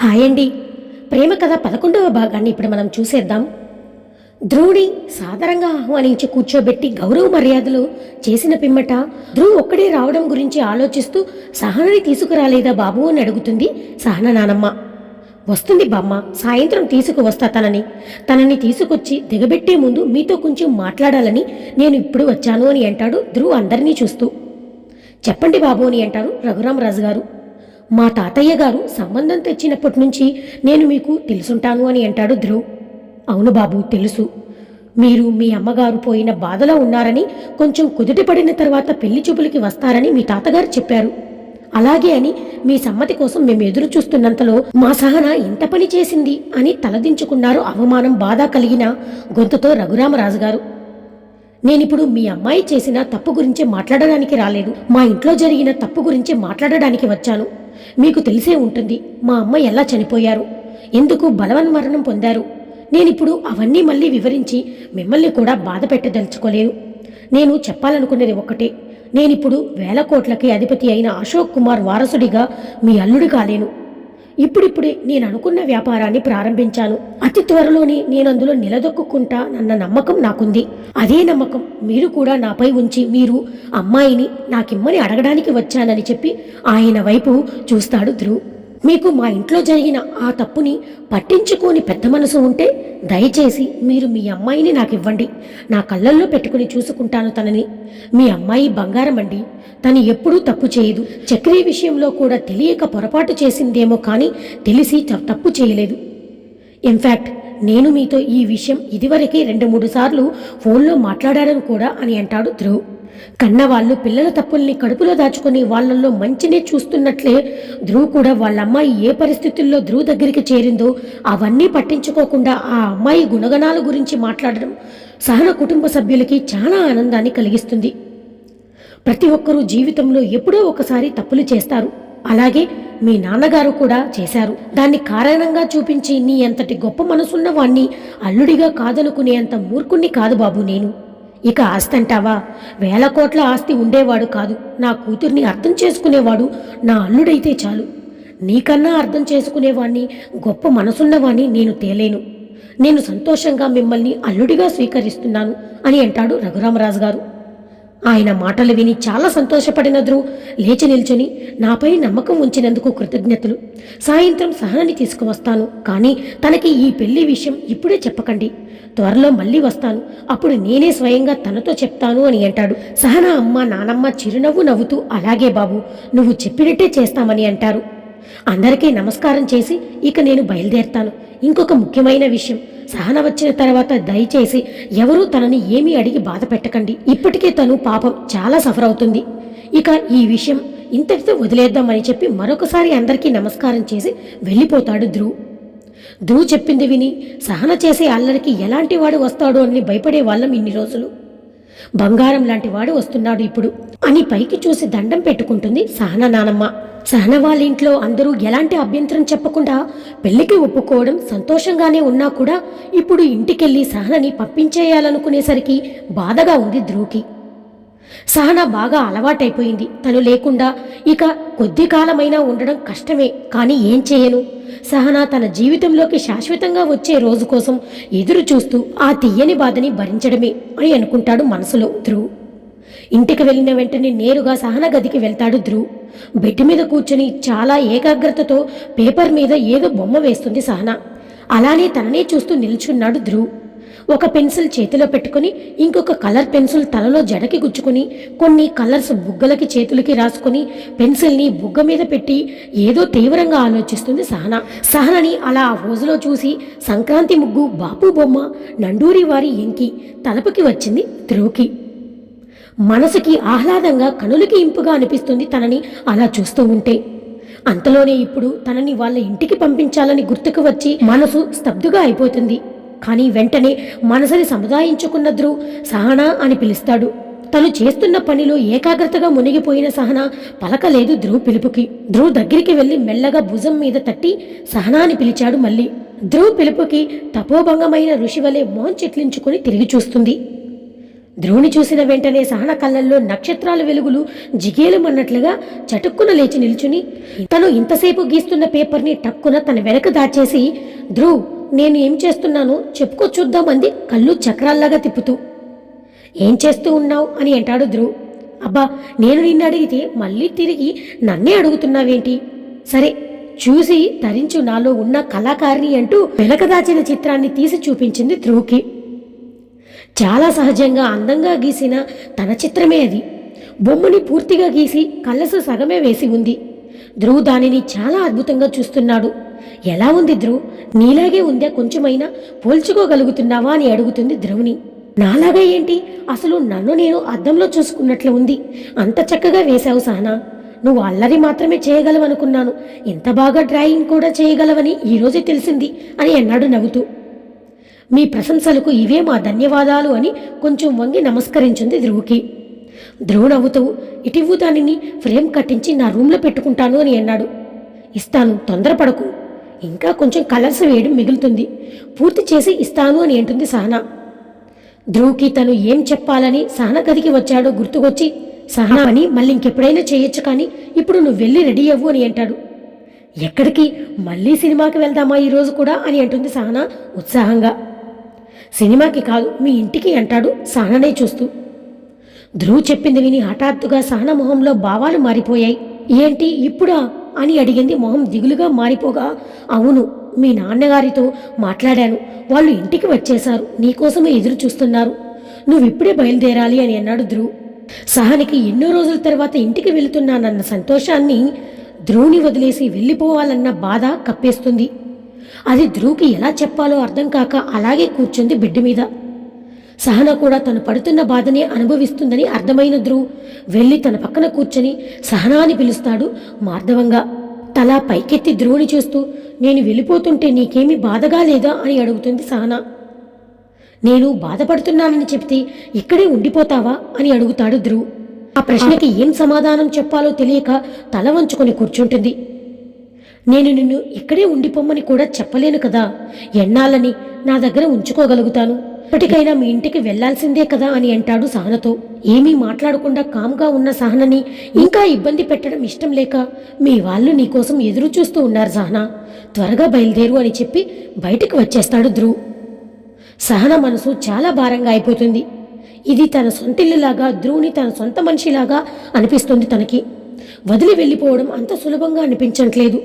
Hi అండి ప్రేమ కథ పదకొండవ భాగాన్ని ఇప్పుడు మనం చూసేద్దాం. ధ్రువుని సాధారణంగా ఆహ్వానించి కూర్చోబెట్టి గౌరవ మర్యాదలు చేసిన పిమ్మట ధ్రువు ఒక్కడే రావడం గురించి ఆలోచిస్తూ సహనని తీసుకురాలేదా బాబు అని అడుగుతుంది సహన నానమ్మ. వస్తుంది బామ్మ సాయంత్రం తీసుకువస్తా తనని. తనని తీసుకొచ్చి దిగబెట్టే ముందు మీతో కొంచెం మాట్లాడాలని నేను ఇప్పుడు వచ్చాను అని అంటాడు ధ్రువు అందరినీ చూస్తూ. చెప్పండి బాబు అని అంటారు రఘురామరాజు గారు. మా తాతయ్య గారు సంబంధం తెచ్చినప్పటి నుంచి నేను మీకు తెలుసుంటాను అని అంటాడు ధ్రువ్. అవును బాబు తెలుసు. మీరు మీ అమ్మగారు పోయిన బాధలో ఉన్నారని కొంచెం కుదుటపడిన తర్వాత పెళ్ళి చూపులకి వస్తారని మీ తాతగారు చెప్పారు. అలాగే అని మీ సమ్మతి కోసం మేము ఎదురు చూస్తున్నంతలో మా సహన ఇంత పని చేసింది అని తలదించుకున్నారు అవమానం బాధ కలిగిన గొంతుతో రఘురామరాజు గారు నేనిప్పుడు మీ అమ్మాయి చేసిన తప్పు గురించి మాట్లాడడానికి రాలేదు. మా ఇంట్లో జరిగిన తప్పు గురించి మాట్లాడడానికి వచ్చాను. మీకు తెలిసే ఉంటుంది మా అమ్మ ఎలా చనిపోయారు? ఎందుకు బలవన్మరణం పొందారు? నేనిప్పుడు అవన్నీ మళ్ళీ వివరించి మిమ్మల్ని కూడా బాధ పెట్టదలుచుకోలేదు. నేను చెప్పాలనుకునేది ఒక్కటే నేనిప్పుడు వేల కోట్లకి అధిపతి అయిన అశోక్ కుమార్ వారసుడిగా మీ అల్లుడు కాలేను. ఇప్పుడిప్పుడే నేను అనుకున్న వ్యాపారాన్ని ప్రారంభించాను. అతి త్వరలోనే నేను అందులో నిలదొక్కుంటా నన్న నమ్మకం నాకుంది. అదే నమ్మకం మీరు కూడా నాపై ఉంచి మీరు అమ్మాయిని నాకిమ్మని అడగడానికి వచ్చానని చెప్పి ఆయన వైపు చూస్తాడు ధ్రువ్. మీకు మా ఇంట్లో జరిగిన ఆ తప్పుని పట్టించుకోని పెద్ద మనసు ఉంటే దయచేసి మీరు మీ అమ్మాయిని నాకు ఇవ్వండి. నా కళ్ళల్లో పెట్టుకుని చూసుకుంటాను తనని. మీ అమ్మాయి బంగారం అండి. తను ఎప్పుడూ తప్పు చేయదు. చక్రీ విషయంలో కూడా తెలియక పొరపాటు చేసిందేమో కానీ తెలిసి తప్పు చేయలేదు. ఇన్ఫ్యాక్ట్ నేను మీతో ఈ విషయం ఇదివరకే రెండు మూడు సార్లు ఫోన్లో మాట్లాడాను కూడా అని అంటాడు ధ్రువ్. కన్నవాళ్ళు పిల్లల తప్పుల్ని కడుపులో దాచుకుని వాళ్ళల్లో మంచినే చూస్తున్నట్లే ధ్రువ్ కూడా వాళ్ళ అమ్మాయి ఏ పరిస్థితుల్లో ధ్రువ్ దగ్గరికి చేరిందో అవన్నీ పట్టించుకోకుండా ఆ అమ్మాయి గుణగణాల గురించి మాట్లాడడం సహన కుటుంబ సభ్యులకి చాలా ఆనందాన్ని కలిగిస్తుంది. ప్రతి ఒక్కరూ జీవితంలో ఎప్పుడో ఒకసారి తప్పులు చేస్తారు. అలాగే మీ నాన్నగారు కూడా చేశారు. దాన్ని కారణంగా చూపించి నీ అంతటి గొప్ప మనసున్న వాణ్ణి అల్లుడిగా కాదనుకునేంత మూర్ఖుణ్ణి కాదు బాబు నేను. ఇక ఆస్తి అంటావా వేల కోట్ల ఆస్తి ఉండేవాడు కాదు. నా కూతుర్ని అర్థం చేసుకునేవాడు నా అల్లుడైతే చాలు. నీకన్నా అర్థం చేసుకునేవాణ్ణి గొప్ప మనసున్నవాణ్ణి నేను తేలేను. నేను సంతోషంగా మిమ్మల్ని అల్లుడిగా స్వీకరిస్తున్నాను అని అంటాడు రఘురామరాజు గారు ఆయన మాటలు విని చాలా సంతోషపడిన ధ్రువ్ లేచి నిల్చుని నాపై నమ్మకం ఉంచినందుకు కృతజ్ఞతలు. సాయంత్రం సహనని తీసుకువస్తాను కానీ తనకి ఈ పెళ్ళి విషయం ఇప్పుడే చెప్పకండి. త్వరలో మళ్ళీ వస్తాను అప్పుడు నేనే స్వయంగా తనతో చెప్తాను అని అంటాడు. సహన అమ్మ నానమ్మ చిరునవ్వు నవ్వుతూ అలాగే బాబు నువ్వు చెప్పినట్టే చేస్తామని అంటారు. అందరికీ నమస్కారం చేసి ఇక నేను బయలుదేరుతాను. ఇంకొక ముఖ్యమైన విషయం సహన వచ్చిన తర్వాత దయచేసి ఎవరూ తనని ఏమీ అడిగి బాధ పెట్టకండి. ఇప్పటికే తను పాపం చాలా సఫర్ అవుతుంది. ఇక ఈ విషయం ఇంతటితో వదిలేద్దామని చెప్పి మరొకసారి అందరికీ నమస్కారం చేసి వెళ్ళిపోతాడు ధ్రువ్. ధ్రువ్ చెప్పింది విని సహన చేసే అల్లరికి ఎలాంటి వాడు వస్తాడో అని భయపడే వాళ్ళం ఇన్ని రోజులు. బంగారం లాంటి వాడు వస్తున్నాడు ఇప్పుడు. అని పైకి చూసి దండం పెట్టుకుంటుంది సహన నానమ్మ. సహన వాళ్ళ ఇంట్లో అందరూ ఎలాంటి అభ్యంతరం చెప్పకుండా పెళ్ళికి ఒప్పుకోవడం సంతోషంగానే ఉన్నా కూడా ఇప్పుడు ఇంటికెళ్ళి సహనని పంపించేయాలనుకునేసరికి బాధగా ఉంది ధ్రువుకి సహనా బాగా అలవాటైపోయింది. తను లేకుండా ఇక కొద్ది కాలమైనా ఉండడం కష్టమే కానీ ఏం చేయను? సహనా తన జీవితంలోకి శాశ్వతంగా వచ్చే రోజు కోసం ఎదురు చూస్తూ ఆ తీయని బాధని భరించడమే అని అనుకుంటాడు మనసులో ధ్రువ్. ఇంటికి వెళ్ళిన వెంటనే నేరుగా సహన గదికి వెళ్తాడు ధ్రువ్. బెడ్ మీద కూర్చొని చాలా ఏకాగ్రతతో పేపర్ మీద ఏదో బొమ్మ వేస్తుంది సహన. అలానే తననే చూస్తూ నిల్చున్నాడు ధ్రువ్. ఒక పెన్సిల్ చేతిలో పెట్టుకుని ఇంకొక కలర్ పెన్సిల్ తలలో జడకి గుచ్చుకుని కొన్ని కలర్స్ బుగ్గలకి చేతులకి రాసుకుని పెన్సిల్ని బుగ్గ మీద పెట్టి ఏదో తీవ్రంగా ఆలోచిస్తుంది సహన. సహనని అలా ఆ రోజులో చూసి సంక్రాంతి ముగ్గు బాపు బొమ్మ నండూరి వారి ఎంకి తలపుకి వచ్చింది ధ్రువుకి మనసుకి ఆహ్లాదంగా కనులకి ఇంపుగా అనిపిస్తుంది తనని అలా చూస్తూ ఉంటే. అంతలోనే ఇప్పుడు తనని వాళ్ళ ఇంటికి పంపించాలని గుర్తుకు వచ్చి మనసు స్తబ్దుగా అయిపోతుంది. కానీ వెంటనే మనసుని సముదాయించుకున్న ధ్రువ్ సహనా అని పిలుస్తాడు. తను చేస్తున్న పనిలో ఏకాగ్రతగా మునిగిపోయిన సహనా పలకలేదు ధ్రువ్ పిలుపుకి. ధ్రువ్ దగ్గరికి వెళ్ళి మెల్లగా భుజం మీద తట్టి సహనా అని పిలిచాడు మళ్ళీ. ధ్రువ్ పిలుపుకి తపోభంగమైన ఋషివలే మోన్ చెట్లించుకుని తిరిగి చూస్తుంది. ధ్రువుని చూసిన వెంటనే సహన కళ్ళల్లో నక్షత్రాల వెలుగులు జిగేలమన్నట్లుగా చటుక్కున లేచి నిల్చుని తను ఇంతసేపు గీస్తున్న పేపర్ని టక్కున తన వెనక దాచేసి ధ్రువ్ నేను ఏం చేస్తున్నానో? చెప్పుకో చూద్దామంది కళ్ళు చక్రాల్లాగా తిప్పుతూ. ఏం చేస్తూ ఉన్నావు? అని అంటాడు ధ్రువ్. అబ్బా నేను నిన్ను అడిగితే మళ్ళీ తిరిగి నన్నే అడుగుతున్నావేంటి? సరే చూసి తరించు. నాలో ఉన్న కళాకారిణి అంటూ వెనకదాచిన చిత్రాన్ని తీసి చూపించింది ధ్రువ్కి. చాలా సహజంగా అందంగా గీసిన తన చిత్రమే అది. బొమ్మని పూర్తిగా గీసి కళ్ళసు సగమే వేసి ఉంది. ధ్రువ్ దానిని చాలా అద్భుతంగా చూస్తున్నాడు. ఎలా ఉంది ధ్రువ్? నీలాగే ఉందా కొంచెమైనా? పోల్చుకోగలుగుతున్నావా? అని అడుగుతుంది ధ్రువుని నాలాగా ఏంటి? అసలు నన్ను నేను అద్దంలో చూసుకున్నట్లు ఉంది. అంత చక్కగా వేశావు సహనా నువ్వు అల్లరి మాత్రమే చేయగలవనుకున్నాను. ఇంత బాగా డ్రాయింగ్ కూడా చేయగలవని ఈరోజే తెలిసింది అని అన్నాడు నవ్వుతూ. మీ ప్రశంసలకు ఇవే మా ధన్యవాదాలు అని కొంచెం వంగి నమస్కరించింది ధ్రువుకి. ధ్రువు నవ్వుతూ ఇటివ్వు దానిని ఫ్రేమ్ కట్టించి నా రూమ్లో పెట్టుకుంటాను అని అన్నాడు. ఇస్తాను తొందరపడకు. ఇంకా కొంచెం కలర్స్ వేయడం మిగులుతుంది. పూర్తి చేసి ఇస్తాను అని అంటుంది సహనా. ధ్రువుకి తను ఏం చెప్పాలని సహనా గదికి వచ్చాడో గుర్తుకొచ్చి సహనా అని మళ్ళీ ఇంకెప్పుడైనా చేయొచ్చు కానీ ఇప్పుడు నువ్వు వెళ్ళి రెడీ అవ్వు అని అంటాడు. ఎక్కడికి? మళ్ళీ సినిమాకి వెళ్దామా ఈరోజు కూడా? అని అంటుంది సహనా ఉత్సాహంగా. సినిమాకి కాదు మీ ఇంటికి అంటాడు సహననే చూస్తూ. ధ్రువ్ చెప్పింది విని హఠాత్తుగా సహన మొహంలో భావాలు మారిపోయాయి. ఏంటి? ఇప్పుడా? అని అడిగింది. మొహం దిగులుగా మారిపోగా అవును మీ నాన్నగారితో మాట్లాడాను. వాళ్ళు ఇంటికి వచ్చేశారు. నీకోసమే ఎదురు చూస్తున్నారు. నువ్వు ఇప్పుడే బయలుదేరాలి అని అన్నాడు ధ్రువ్. సహనికి ఎన్నో రోజుల తర్వాత ఇంటికి వెళుతున్నానన్న సంతోషాన్ని ధ్రువుని వదిలేసి వెళ్ళిపోవాలన్న బాధ కప్పేస్తుంది. అది ధ్రువుకి ఎలా చెప్పాలో అర్థం కాక అలాగే కూర్చుంది బిడ్డ మీద. సహన కూడా తను పడుతున్న బాధనే అనుభవిస్తుందని అర్థమైన ధ్రువ్ వెళ్ళి తన పక్కన కూర్చొని సహనా అని పిలుస్తాడు మార్ధవంగా. తల పైకెత్తి ధ్రువుని చూస్తూ నేను వెళ్ళిపోతుంటే నీకేమీ బాధగా లేదా అని అడుగుతుంది సహన. నేను బాధపడుతున్నానని చెప్తే ఇక్కడే ఉండిపోతావా అని అడుగుతాడు ధ్రువ్ ఆ ప్రశ్నకి ఏం సమాధానం చెప్పాలో తెలియక తల వంచుకొని కూర్చుంటుంది. నేను నిన్ను ఇక్కడే ఉండిపోమ్మని కూడా చెప్పలేను కదా. ఎన్నాళ్ళని నా దగ్గర ఉంచుకోగలుగుతాను. ఇప్పటికైనా మీ ఇంటికి వెళ్ళాల్సిందే కదా అని అంటాడు సహనతో ఏమీ మాట్లాడకుండా కామ్గా ఉన్న సహనని ఇంకా ఇబ్బంది పెట్టడం ఇష్టం లేక మీ వాళ్ళు నీకోసం ఎదురు చూస్తూ ఉన్నారు సహన. త్వరగా బయలుదేరు అని చెప్పి బయటికి వచ్చేస్తాడు ధ్రువ్. సహన మనసు చాలా భారంగా అయిపోతుంది. ఇది తన సొంతిల్లులాగా ధ్రువుని తన సొంత మనిషిలాగా అనిపిస్తుంది తనకి. వదిలి వెళ్ళిపోవడం అంత సులభంగా అనిపించట్లేదు.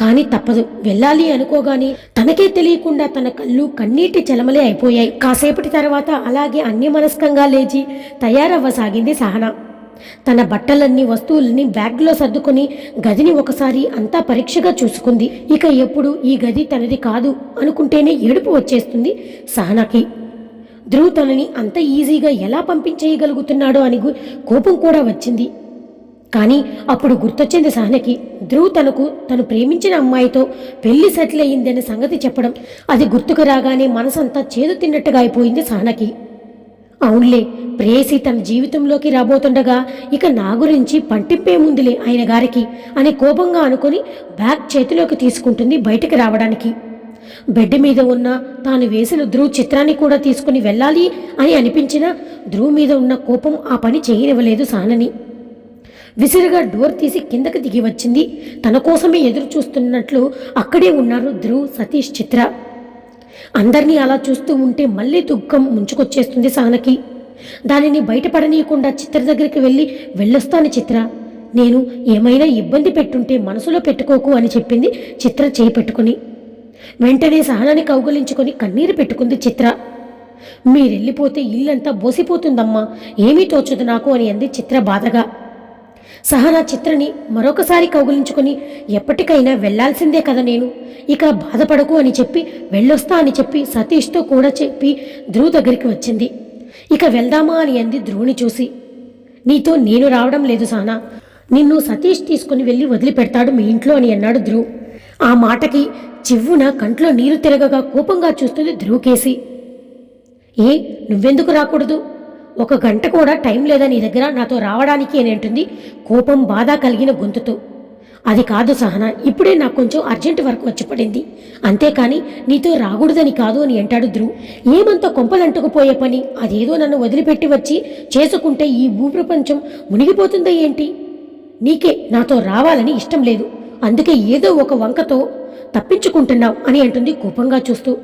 కానీ తప్పదు. వెళ్ళాలి అనుకోగానే తనకే తెలియకుండా తన కళ్ళు కన్నీటి చలమలే అయిపోయాయి. కాసేపటి తర్వాత అలాగే అన్యమనస్కంగా లేచి తయారవ్వసాగింది సహన. తన బట్టలన్నీ వస్తువులని బ్యాగ్లో సర్దుకొని గదిని ఒకసారి అంతా పరీక్షగా చూసుకుంది. ఇక ఎప్పుడు ఈ గది తనది కాదు అనుకుంటేనే ఏడుపు వచ్చేస్తుంది సహనకి. ధ్రువ్ తనని అంత ఈజీగా ఎలా పంపించేయగలుగుతున్నాడో అని కోపం కూడా వచ్చింది. కానీ అప్పుడు గుర్తొచ్చింది సహనకి ధ్రువ్ తనకు తను ప్రేమించిన అమ్మాయితో పెళ్ళి సెటిల్ అయ్యిందనే సంగతి చెప్పడం. అది గుర్తుకు రాగానే మనసంతా చేదు తిన్నట్టుగా అయిపోయింది సహనకి అవునులే ప్రేసి తన జీవితంలోకి రాబోతుండగా ఇక నా గురించి పంటిప్పేముందిలే ఆయన గారికి అని కోపంగా అనుకొని బ్యాగ్ చేతిలోకి తీసుకుంటుంది బయటకు రావడానికి. బెడ్ మీద ఉన్న తాను వేసిన ధ్రువ్ చిత్రాన్ని కూడా తీసుకుని వెళ్ళాలి అని అనిపించిన ధ్రువ్ మీద ఉన్న కోపం ఆ పని చేయనివ్వలేదు సానని. విసిరిగా డోర్ తీసి కిందకి దిగి వచ్చింది. తన కోసమే ఎదురు చూస్తున్నట్లు అక్కడే ఉన్నారు ధ్రువ్ సతీష్ చిత్ర. అందరినీ అలా చూస్తూ ఉంటే మళ్ళీ దుఃఖం ముంచుకొచ్చేస్తుంది సహనకి దానిని బయటపడనీయకుండా చిత్ర దగ్గరికి వెళ్ళి వెళ్ళొస్తాను చిత్ర. నేను ఏమైనా ఇబ్బంది పెట్టుంటే మనసులో పెట్టుకోకు అని చెప్పింది చిత్ర చేయి పెట్టుకుని. వెంటనే సహనాన్ని కౌగలించుకొని కన్నీరు పెట్టుకుంది చిత్ర. మీరెళ్ళిపోతే ఇల్లంతా బోసిపోతుందమ్మా. ఏమీ తోచదు నాకు అని అంది చిత్ర బాధగా. సహనా చిత్రని మరొకసారి కౌగులించుకుని ఎప్పటికైనా వెళ్ళాల్సిందే కదా నేను? ఇక బాధపడకు అని చెప్పి వెళ్ళొస్తా అని చెప్పి సతీష్తో కూడా చెప్పి ధ్రువ్ దగ్గరికి వచ్చింది. ఇక వెళ్దామా అని అంది ధ్రువుని చూసి. నీతో నేను రావడం లేదు సహనా. నిన్ను సతీష్ తీసుకుని వెళ్ళి వదిలిపెడతాడు మీ ఇంట్లో అని అన్నాడు ధ్రువ్. ఆ మాటకి చివ్వున కంట్లో నీరు తిరగగా కోపంగా చూస్తుంది ధ్రువుకేసి. ఏ నువ్వెందుకు రాకూడదు? ఒక గంట కూడా టైం లేదా నీ దగ్గర నాతో రావడానికి అని అంటుంది. కోపం బాధ కలిగిన గొంతుతో. అది కాదు సహనా ఇప్పుడే నాకు కొంచెం అర్జెంట్ వర్క్ వచ్చి పడింది. అంతేకాని నీతో రాకూడదని కాదు అని అంటాడు ధ్రువ్. ఏమంత కొంపలంటుకుపోయే పని? అదేదో నన్ను వదిలిపెట్టి వచ్చి చేసుకుంటే ఈ భూప్రపంచం మునిగిపోతుందా ఏంటి? నీకే నాతో రావాలని ఇష్టం లేదు. అందుకే ఏదో ఒక వంకతో తప్పించుకుంటున్నావు అని అంటుంది కోపంగా చూస్తూ.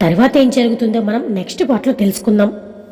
తర్వాత ఏం జరుగుతుందో మనం నెక్స్ట్ పార్ట్లో తెలుసుకుందాం.